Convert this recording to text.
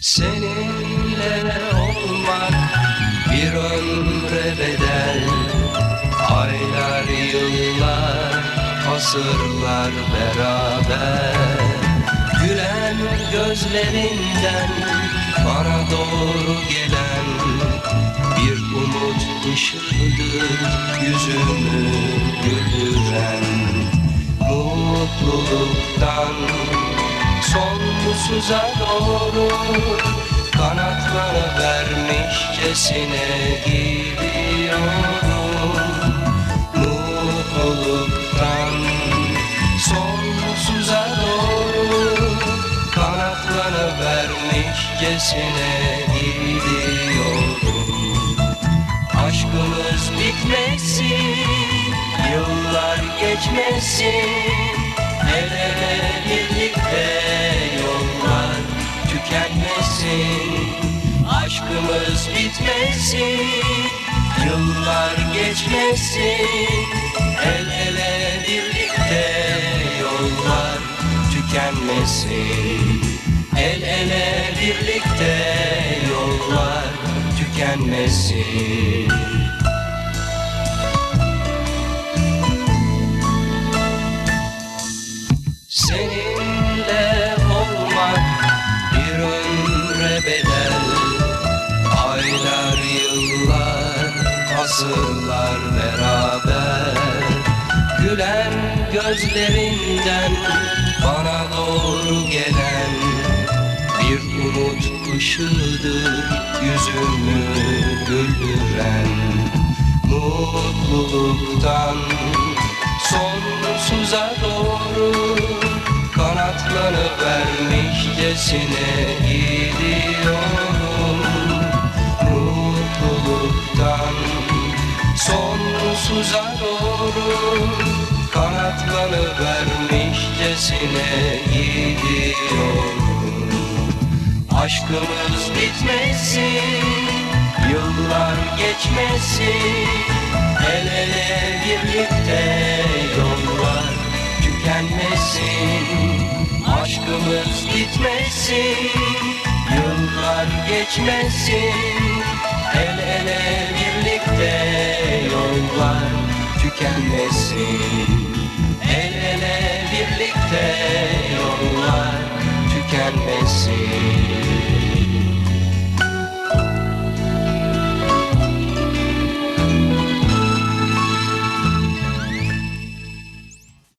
Seninle olmak bir ömre bedel. Aylar, yıllar, asırlar beraber. Gülen gözlerinden bana doğru gelen sonsuza doğru Kanatları vermişçesine gidiyorum Mutluluktan sonsuza doğru Kanatları vermişçesine gidiyorum Aşkımız bitmesin, yıllar geçmesin El ele Aşkımız bitmesin, yıllar geçmesin. El ele birlikte yollar tükenmesin. El ele birlikte yollar tükenmesin. Seninle asırlar beraber. Gülen gözlerinden bana doğru gelen Bir umut ışığıdır yüzümü güldüren. Mutluluktan sonsuza doğru Kanatları vermişcesine sonsuza doğru Kanatları vermişcesine gidiyorum. Aşkımız bitmesin, yıllar geçmesin El ele birlikte yollar tükenmesin. Aşkımız bitmesin, yıllar geçmesin você.